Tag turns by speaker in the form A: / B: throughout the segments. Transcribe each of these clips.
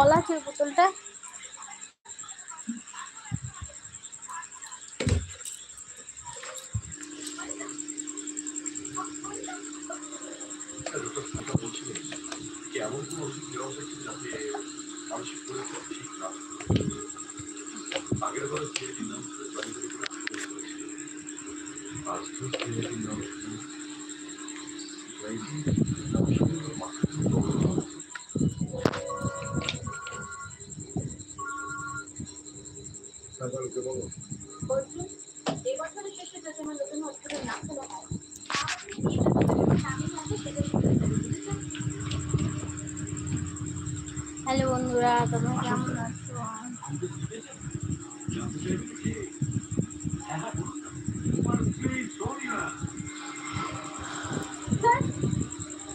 A: জল আছে ওই বোতলটা? হ্যালো বন্ধুরা তোমরা কেমন আছো?
B: হ্যাঁ সোনিয়া
C: স্যার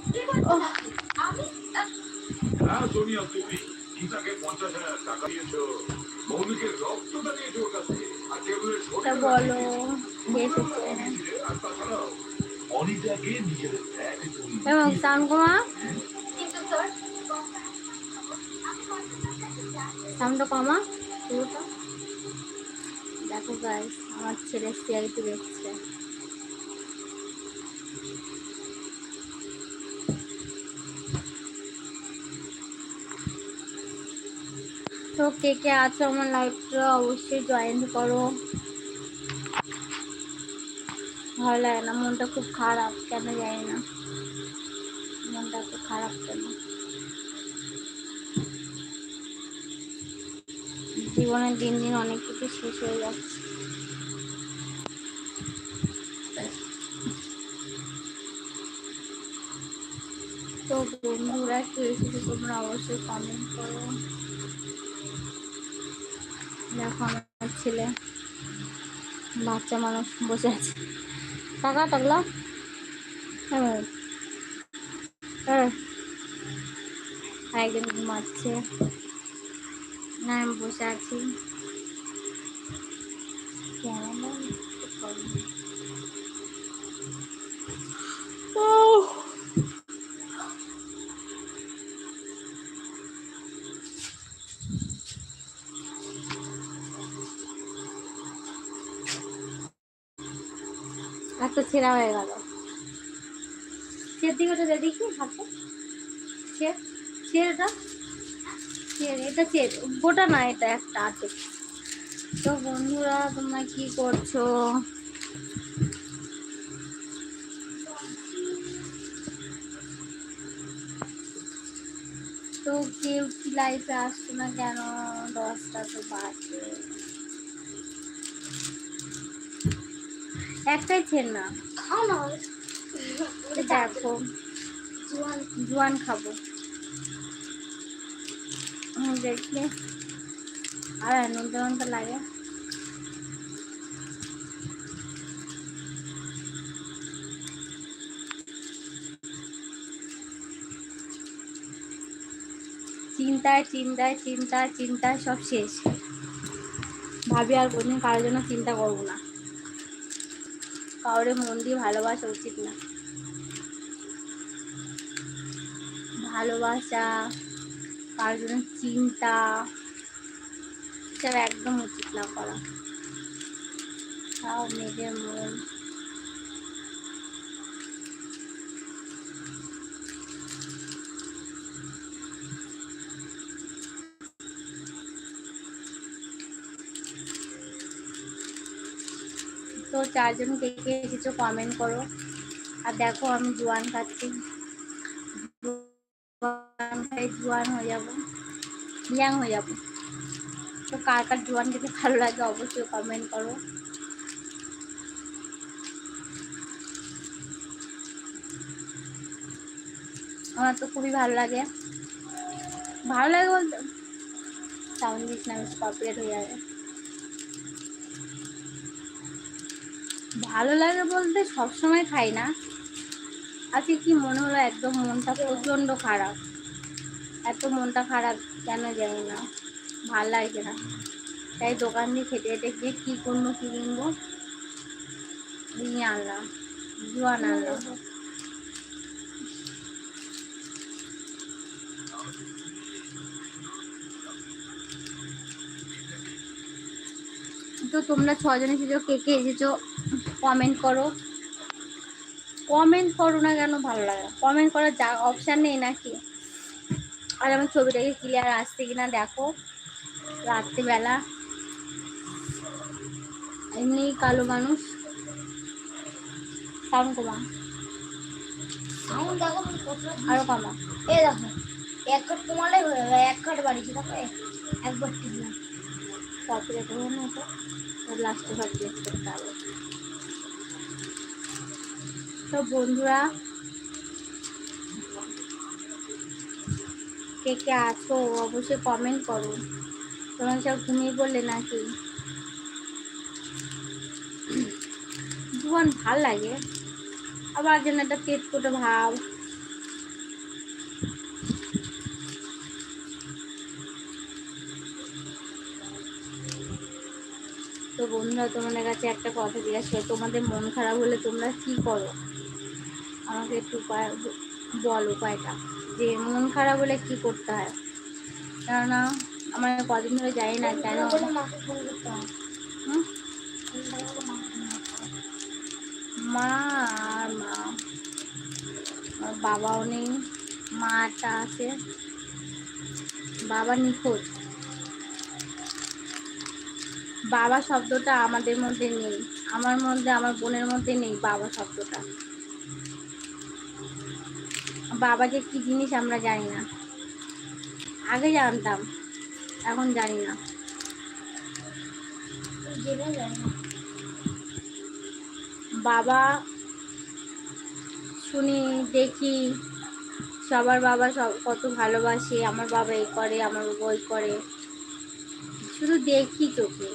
C: কি বলছেন আপনি? আমি আহ,
B: সোনিয়া তুমি গীতাকে পঞ্চাশ হাজার টাকা দিয়েছ। মৌলিকের রক্তটা নিয়েছো ওর কাছে। আর টেবিলের
A: বলো। দিয়েছে? সাউন্ডটা কমা পুরোটা? দেখো গাইস আমার ছেলে সিআইটি দেখছে। তো কে কে আছো আমার লাইভটা অবশ্যই জয়েন করো। ভালো লাগে না, মনটা খুব খারাপ, কেন জানি না। মনটা খুব খারাপ কেন? জীবনের দিন দিন অনেক কিছু শেষ হয়ে যাচ্ছে। তো বন্ধুরা কে এসেছে তোমরা অবশ্যই কমেন্ট করো। দেখো আমার ছেলে, বাচ্চা মানুষ বসে আছে। টাকা টাকলা হ্যাঁ হ্যাঁ। একজন ঘুমাচ্ছে। না আমি বসে আছি। একটা ছেঁড়া হয়ে গেল। চের দিকে ওটা দেখি, হাতে। চের চেরটা এটা চের গোটা না এটা একটা আছে। তো বন্ধুরা তোমরা কি করছ? তো কেউ কি লাইফে আসছো না কেন? দশটা তো বাজে। একটাই ছেড় না? দেখো।
C: জোয়ান
A: খাব। হুম, দেখলে আর নুনটা লাগে চিন্তায় চিন্তায় চিন্তায় চিন্তায় সব শেষ। ভাবি আর কোনদিন কারোর জন্য চিন্তা করব না। কাউরে মন দিয়ে ভালোবাসা উচিত না। ভালোবাসা কারোর চিন্তা? এসব একদম উচিত না করা। তাও মেয়েদের মন। তো চারজন কে কে এসেছ কমেন্ট করো। আর দেখো আমি জোয়ান খাচ্ছি। জোয়ান হয়ে যাব। ইয়াং হয়ে যাব। তো কার কার জোয়ান খেতে ভালো লাগে অবশ্যই কমেন্ট করো। আমার তো খুবই ভালো লাগে। ভালো লাগে বলতে সাউন্ড দিস না কপিরাইট হয়ে যাবে। ভালো লাগে বলতে সবসময় খাই না। আজকে কি মনে হলো একদম মনটা প্রচণ্ড খারাপ। এত মনটা খারাপ, কেন জানি না। ভালো লাগছে না। তাই দোকান দিয়ে খেতে খেতে গিয়ে কী করব, কী কিনবো? নিয়ে আনলাম জোয়ান আনলাম। তো তোমরা ছজন এসেছ কে কে এসেছ কমেন্ট করো। কমেন্ট করো না কেন, ভালো লাগে কমেন্ট করার যা অপশান নেই নাকি? আর আমার ছবিটাকে ক্লিয়ার আসছে কিনা দেখো। রাত্রিবেলা। এমনি কালো মানুষ। সাউন্ড কমা।
C: সাউন্ড দেখো
A: আরও কমা।
C: এই দেখো এক কাঠ কমালে হয়ে গেল এক কাঠ বাড়িছে দেখো একবার টিপলাম।
A: কপিরাইট হবে না তো লাস্টে সব করতে হবে তো বন্ধুরা কে কে আছো অবশ্যই কমেন্ট করো। তোমার সব ঘুমিয়ে পড়লে নাকি? জীবন ভালো লাগে। আবার যেন একটা পেট কোটে ভাব। তো বন্ধুরা, তোমাদের কাছে একটা কথা জিজ্ঞাসা করি, তোমাদের মন খারাপ হলে তোমরা কি করো? আমাকে একটু বল উপায়টা। যে মন খারাপ হলে কি করতে হয়? কেননা, আমার কদিন ধরে যাই না কেন। মা আর মা। বাবাও নেই। মাটা আছে। বাবা নিখোঁজ। বাবা শব্দটা আমাদের মধ্যে নেই। আমার মধ্যে, আমার বোনের মধ্যে নেই বাবা শব্দটা। বাবা যে কী জিনিস আমরা জানি না। আগে জানতাম এখন জানি না। বাবা শুনি দেখি সবার বাবা সব কত ভালোবাসে আমার বাবা এই করে আমার বাবা ওই করে। শুধু দেখি চোখে।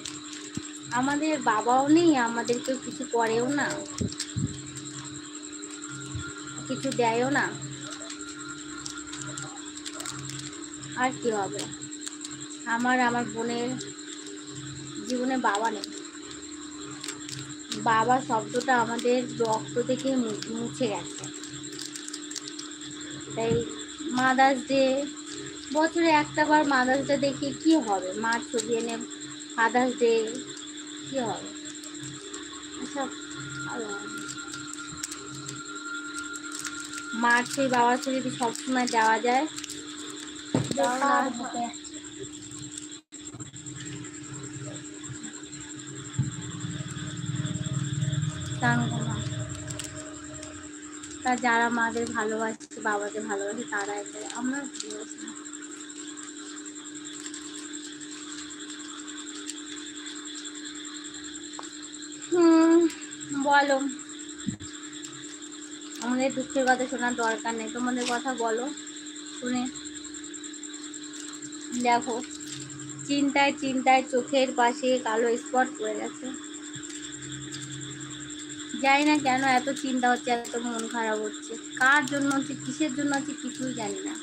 A: আমাদের বাবাও নেই আমাদেরকেও কিছু করেও না। কিছু দেয়ও না। আর কি হবে? আমার আমার বোনের জীবনে বাবা নেই। বাবা শব্দটা আমাদের রক্ত থেকে মুছে গেছে। তাই মাদার্স ডে, বছরে একটা বার মাদার্স ডে দেখি কী হবে? মার ছবি এনে ফাদার্স ডে, কী হবে? না। মার সেই বাবার সাথে যদি সবসময় যাওয়া যায় তা যারা মাদের ভালোবাসে বাবাদের ভালোবাসে, তারা এটা আমরা বলো। আমাদের দুঃখের কথা শোনার দরকার নেই। তোমাদের কথা বলো, শুনে। দেখো, চিন্তায় চিন্তায় চোখের পাশে কালো স্পট পড়ে গেছে। জানি না কেন এত চিন্তা হচ্ছে, এত মন খারাপ হচ্ছে। কার জন্য হচ্ছে, কিসের জন্য হচ্ছে কিছুই জানি না।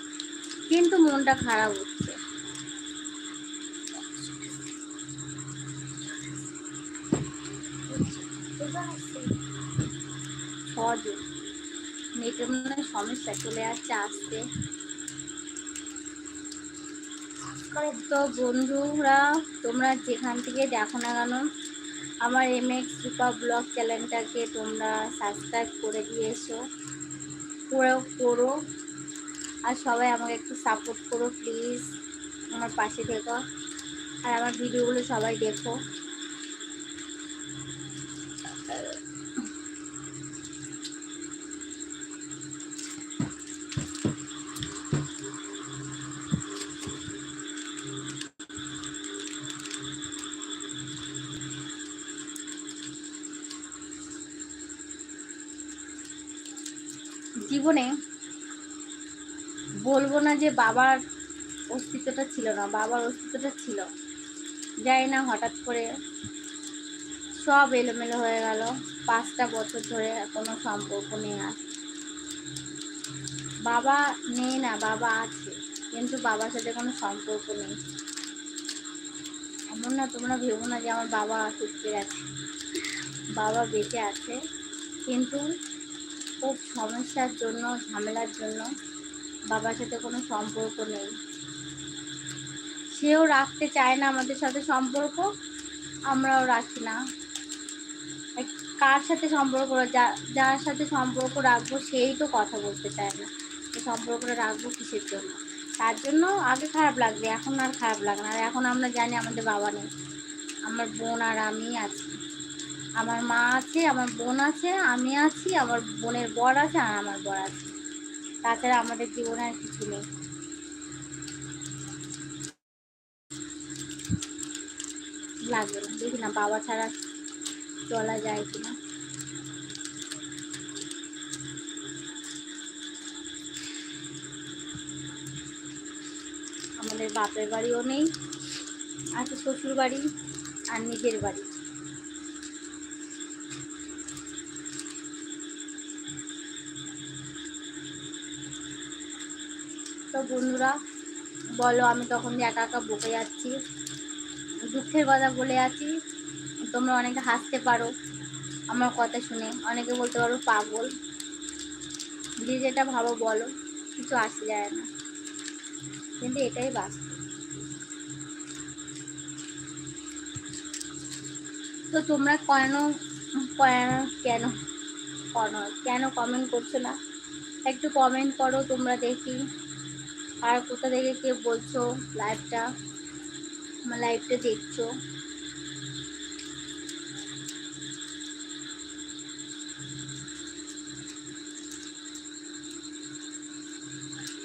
A: কিন্তু মনটা খারাপ হচ্ছে। সমস্যা, চলে যাচ্ছে আসতে তো বন্ধুরা, তোমরা যেখান থেকে দেখো না কেন, আমার এম এক্স সুপার ব্লগ চ্যানেলটাকে তোমরা সাবস্ক্রাইব করে দিয়েছ, করে, করো। আর সবাই আমাকে একটু সাপোর্ট করো প্লিজ আমার পাশে থেকো। আর আমার ভিডিওগুলো সবাই দেখো। বলব না যে বাবার অস্তিত্বটা ছিল না, বাবার অস্তিত্বটা ছিল। যাই না হঠাৎ করে সব এলোমেলো হয়ে গেল, পাঁচটা বছর ধরে কোনো সম্পর্ক নেই আর। বাবা নেই না, বাবা আছে, কিন্তু বাবার সাথে কোনো সম্পর্ক নেই। এমন না, তোমরা ভেবো না যে আমার বাবা টুকতে আছে। বাবা বেঁচে আছে, কিন্তু খুব সমস্যার জন্য, ঝামেলার জন্য বাবার সাথে কোনো সম্পর্ক নেই। সেও রাখতে চায় না আমাদের সাথে সম্পর্ক, আমরাও রাখি না। কার সাথে সম্পর্ক যা, যার সাথে সম্পর্ক রাখব সেই তো কথা বলতে চায় না। সম্পর্কটা রাখব কিসের জন্য? তার জন্য আগে খারাপ লাগবে, এখন আর খারাপ লাগে না। আর এখন আমরা জানি আমাদের বাবা নেই। আমার বোন আর আমি আছি। আমার মা আছে, আমার বোন আছে, আমি আছি, আমার বোনের বর আছে আর আমার বর আছে। তাছাড়া আমাদের জীবনে আর কিছু নেই। লাগবে না, দেখি না বাবা ছাড়া চলা যায় কিনা। আমাদের বাপের বাড়িও নেই আছে শ্বশুর বাড়ি আর নিজের বাড়ি। তো বন্ধুরা, বলো আমি তখন একা একা বকে যাচ্ছি। দুঃখের কথা বলে আছি তোমরা অনেকে হাসতে পারো আমার কথা শুনে। অনেকে বলতে পারো পাগল। যে যেটা ভাবো বলো, কিছু আসে যায় না। কিন্তু এটাই বাস্তব। তো তোমরা কেন কেন, কেন- কেন কমেন্ট করছ না? একটু কমেন্ট করো, তোমরা দেখি। আর কোথা থেকে কে বলছো লাইভটা আমার লাইভটা দেখছ?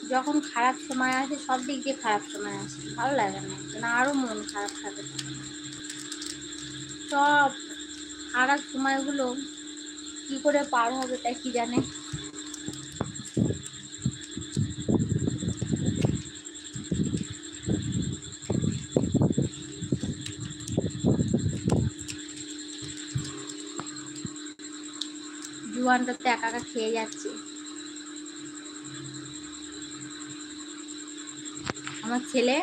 A: যখন খারাপ সময় আসে, সব দিক দিয়ে খারাপ সময় আসে। ভালো লাগে না, যেন আরও মন খারাপ থাকে। সব খারাপ সময়গুলো কি করে পার হবে তা কি জানে? জুয়ানটা তো একা একা খেয়ে যাচ্ছে। আমার ছেলে,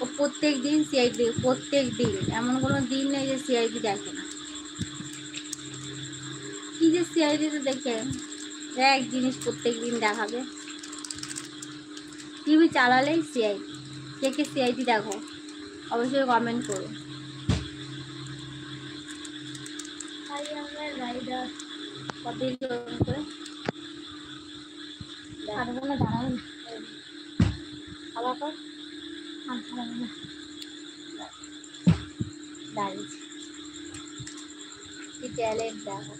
A: ও প্রত্যেক দিন সিআইডি প্রত্যেক দিন এমন কোনো দিন নেই যে সিআইডি দেখে না। কি যে সিআইডিতে দেখে, এক জিনিস প্রত্যেক দিন দেখাবে। টিভি চালালেই সিআইডি কে কে সিআইডি দেখো, অবশ্যই কমেন্ট করো। রাইডার। কত করে দাঁড়াবো না দাঁড়াবো খাওয়া কর আর খাওয়াবো দাঁড়িয়েছি কি ট্যালেন্ট দেখো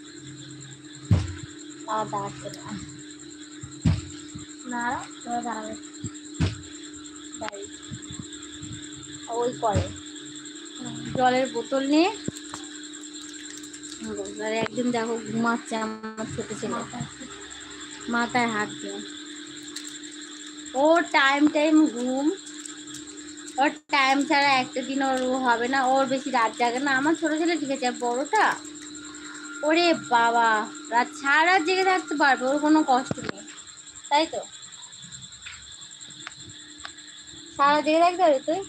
A: ওই জলের বোতল নিয়ে আর একদিন দেখো ঘুমাচ্ছে আমার ছোট ছেলে। মাথায় হাত দিয়ে। ওর টাইম টাইম ঘুম। ওর টাইম ছাড়া একটা দিন ওর হবে না। ওর বেশি রাত জাগে না। আমার ছোট ছেলে ঠিক আছে বড়টা? ওরে বাবা! রাত সারা জেগে থাকতে পারবে, ওর কোনো কষ্ট নেই। তাই তো? সারা জেগে থাকতে পারবে তুই?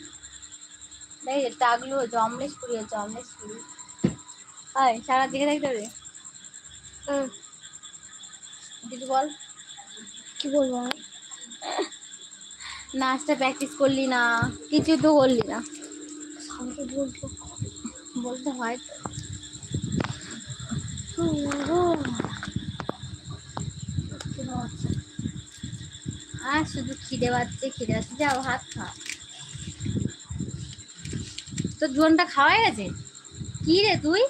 A: দেখ টাগলু জমলেশ পুরি জমলেশ পুরি। হয় সারা জেগে থাকতে হুম। কিছু বল।
C: কি বলব?
A: নাচটা প্র্যাকটিস করলি না? কিছু তো করলি না। বলতে হয় তো। আর শুধু খিদে পাচ্ছে খিদে পাচ্ছে। যাও হাত খা। তোর জোনটা খাওয়াই গেছে? কি রে তুই?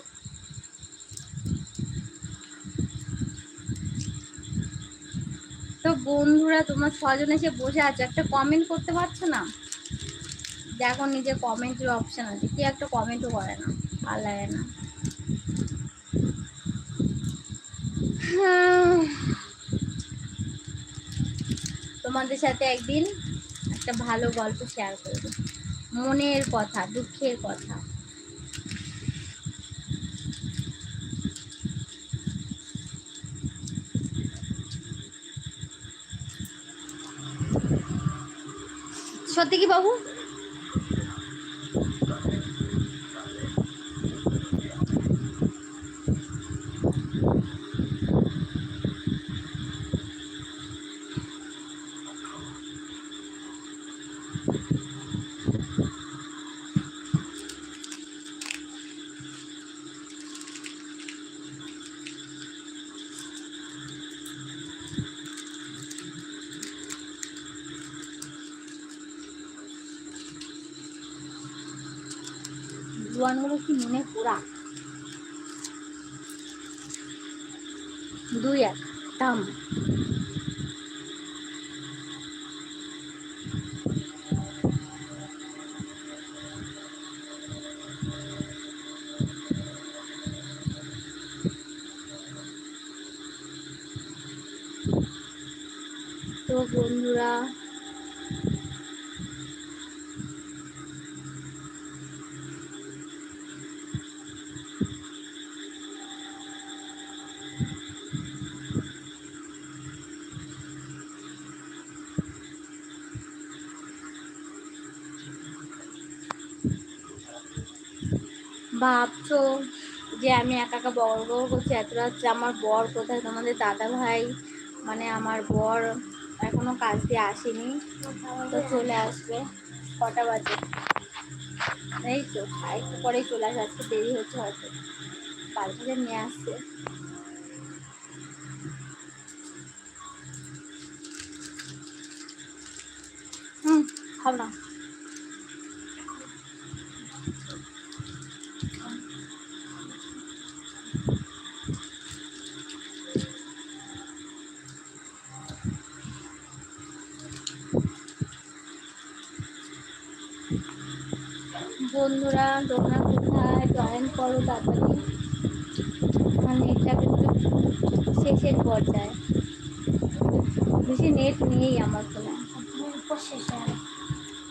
A: বন্ধুরা, তোমার ছজন এসে বসে আছে। একটা কমেন্ট করতে পারছ না? দেখো, নিজে কমেন্টের অপশন আছে। কি একটা কমেন্টও করে না। ভালো লাগে না। তোমাদের সাথে একদিন একটা ভালো গল্প শেয়ার করব। মনের কথা, দুঃখের কথা। সত্যি কি বাবু কি মনে পোড়া দুই এক দাম ভাবছ যে আমি একা একা বড় বড় করছি? এত রাত্রে আমার বর কোথায়? তোমাদের দাদা ভাই মানে আমার বর এখনও কাজ দিয়ে আসেনি। তো চলে আসবে কটা বাজে? এই তো, একটু পরেই চলে আসবে আজকে দেরি হচ্ছে হয়তো। কাল থেকে নিয়ে আসছে। হুম খাও না। বন্ধুরা তোমরা কোথায়? জয়েন করো তাড়াতাড়ি। মানে এটা কিন্তু শেষের পর্যায়ে। বেশি নেট নেই আমার ফোনে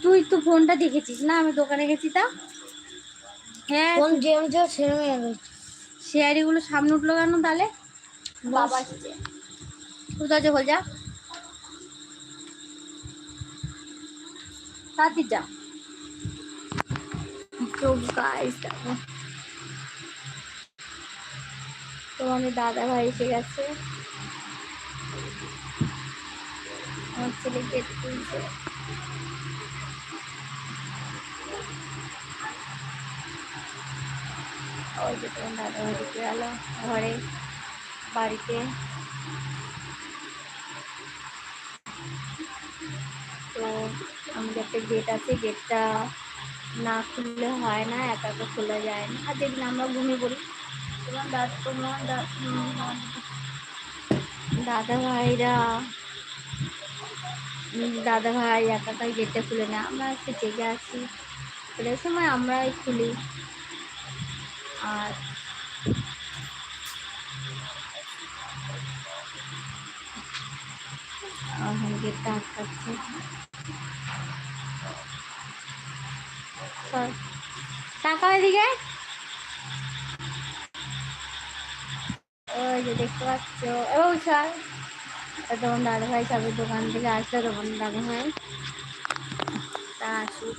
A: তুই তো ফোনটা দেখেছিস না? আমি দোকানে গেছি তা। হ্যাঁ
D: ছেড়ে যাবে
A: শেয়ারিগুলো সামনে উঠল কেন তাহলে? বাবা আসছে তুই দরজা খোল যা। তাড়াতাড়ি যা। তো গাইস দেখো। তোমাদের দাদা ভাই এসে গেছে। আমার ছেলে গেট খুলছে। তোমার দাদা ভাই ঢুকে গেল ঘরে, বাড়িতে। তো আমাদের একটা গেট আছে গেটটা না খুললে হয় না, একা একা খোলা যায় না। আর যেদিন আমরা ঘুমিয়ে পড়ি তোমার দাদা তোমার, দাদা ভাইরা দাদা ভাই একা একা গেটটা খুলে না আমরা একটু জেগে আছি খোলার সময় আমরাই খুলি। আর গেটটা আটকাচ্ছে। সর। তাকাও এদিকে। ওই যে দেখতে পাচ্ছ। ও স্যার তখন দাদা ভাই সবের দোকান থেকে আসলে তখন দাদা ভাই তা আসুক।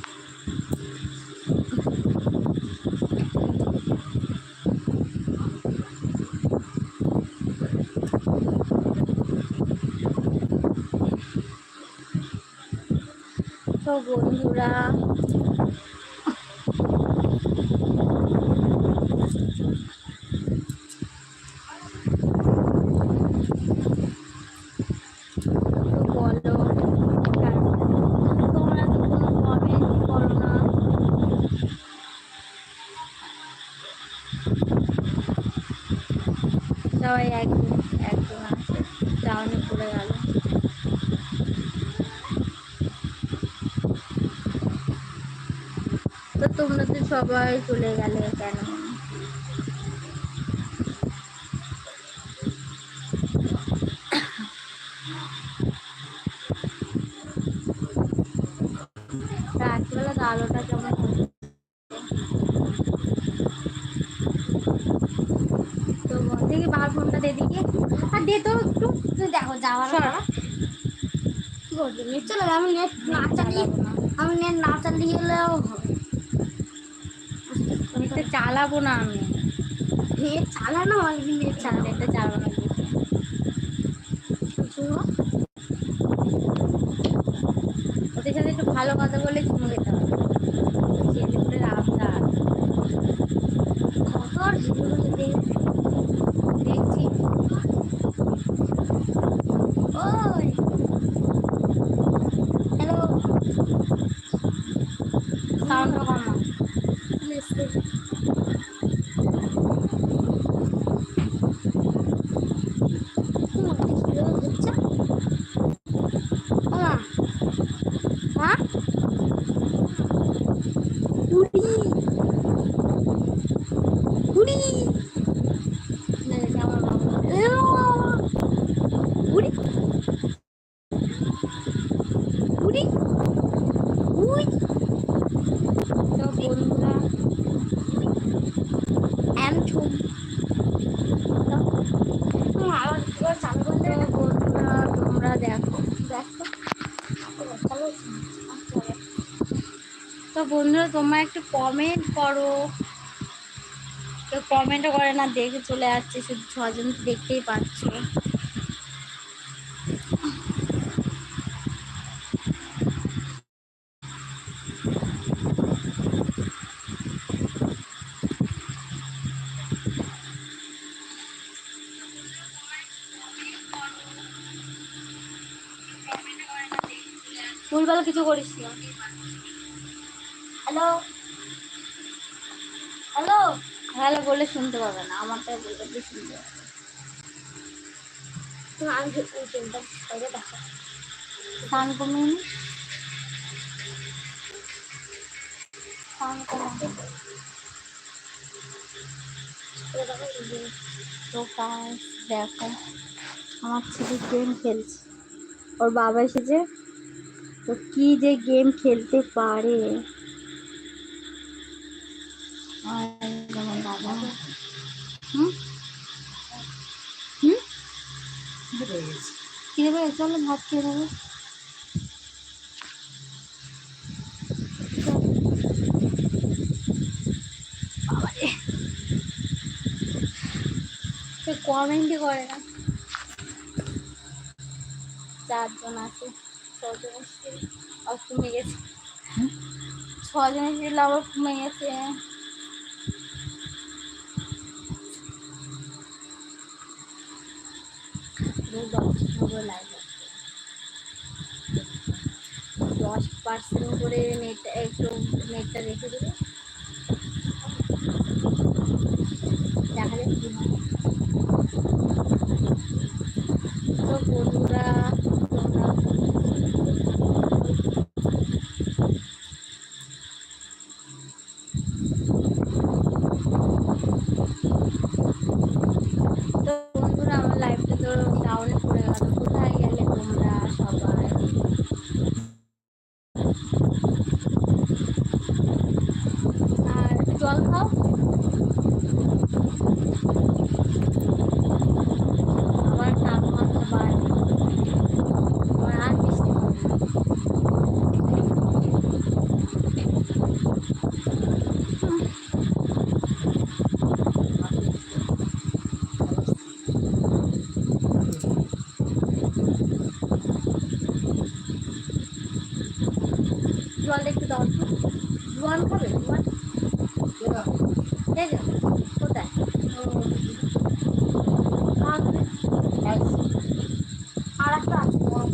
A: তো বন্ধুরা তো বলো তোমরা তো কোনো কমেন্ট করো না সবাই একজন একজন আছে টাউনে পড়ে গেল তো সবাই চলে গেলে কেন? রাত্রিবেলা তো আলোটা কেমন? তো দেখি বাবার ফোনটা দে দিকে। আর দে তো একটু।
D: দেখো যাওয়ার। কি করবি নেট চালাবে আমি নেট না চালিয়ে আমি নেট না চালিয়ে গেলেও হবে।
A: নেটটা চালাবো না আমি।
D: চালানো হয় চালানো চালাবে
A: নেটটা চালাবো না
D: শুনো
A: ওদের সাথে একটু ভালো কথা বলে চুমু খেতে হবে ছেলেপুলের আবদার
D: কত আর ভিডিও দেখ
A: দেখছি
D: ওই হ্যালো
A: সাউন্ডটা কমা
D: প্লিজ উড়ি উই
A: তো বন্ধুরা
D: এম ঠুম আবার এবার চালু করতে
A: তো বন্ধুরা তোমরা দেখো
D: দেখো চালু আচ্ছা
A: তো বন্ধুরা, তোমরা একটু কমেন্ট করো। কেউ কমেন্টও করে না, দেখে চলে যাচ্ছে শুধু ছজন দেখতেই পাচ্ছ। ভুলভাল কিছু করিস না।
D: হ্যালো? হ্যালো?
A: হ্যালো বলে শুনতে পাবে না আমারটা বলতে শুনতে পাবে
D: আমি করে দেখো।
A: কমিয়ে নি।
D: সাউন্ড কমাতে
A: তো দেখো আমার ছেলে গেম খেলছে। ওর বাবা এসেছে। তো কি যে গেম খেলতে পারে? বাবা হুম? হুম কি দেবে চলো ভাত খেয়ে দেবো কমেন্টই করে না চারজন আছে ছজন এসেছিল আর কমে গেছে ছজন এসেছিল আবার কমে গেছে করে লাইভ দশ পার্সেন্ট করে নেটটা একটু নেটটা রেখে দেবে। দেখা যাক কি হয় তো বন্ধুরা তোমরা তো বন্ধুরা আমার লাইফটা তো ডাউনে পড়ে গেল কোথায় গেলে তোমরা সবাই আর জল খাও আমার তাপমাত্রা বাড়বে আমার আর বৃষ্টি হবে না। জল একটু দাও। জোয়ান খাবে? জোয়ান ঠিক কোথায় খাবে।
D: আর একটা আছে বড়।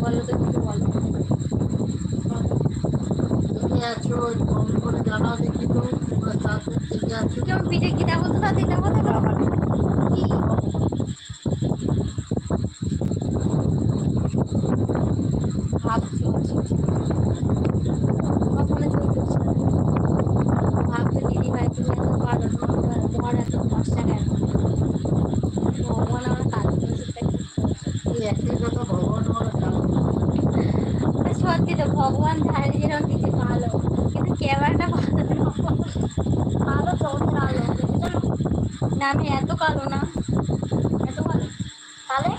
A: বলো তো কিছু বলো
E: তুমি আছো ফোন করে জানাও দেখি তো তোমরা তাদের থেকে আছো
A: কেমন পিঠে কি দেখো তো তাতে দেখো তো কি ভাবছি কখনো চলতেছে ভাবছে দিদি ভাই তুমি এত পারো তোমার তোমার এত ভরসা কেন ভগবান আমার কাজ করেছে
E: এই একই কথা ভগবান আমার জানো
A: সত্যি তো ভগবান ধারে যেরকম দিতে ভালো কিন্তু ক্যামেরাটা ভালো না।
D: আলো চমৎকার আলো বুঝেছ?
A: না আমি এত কালো না। এত ভালো
D: তাহলে।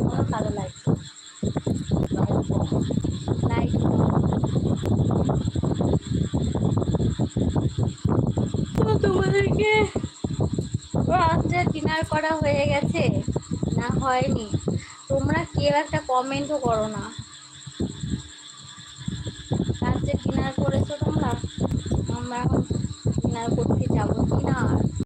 A: আমার কালো
E: লাইট
A: লাইট তোমাদেরকে রাত্রে ডিনার করা হয়ে গেছে, না হয়নি। তোমরা কেউ একটা কমেন্টও করো না। রাত্রে ডিনার করেছ তোমরা? আমরা এখন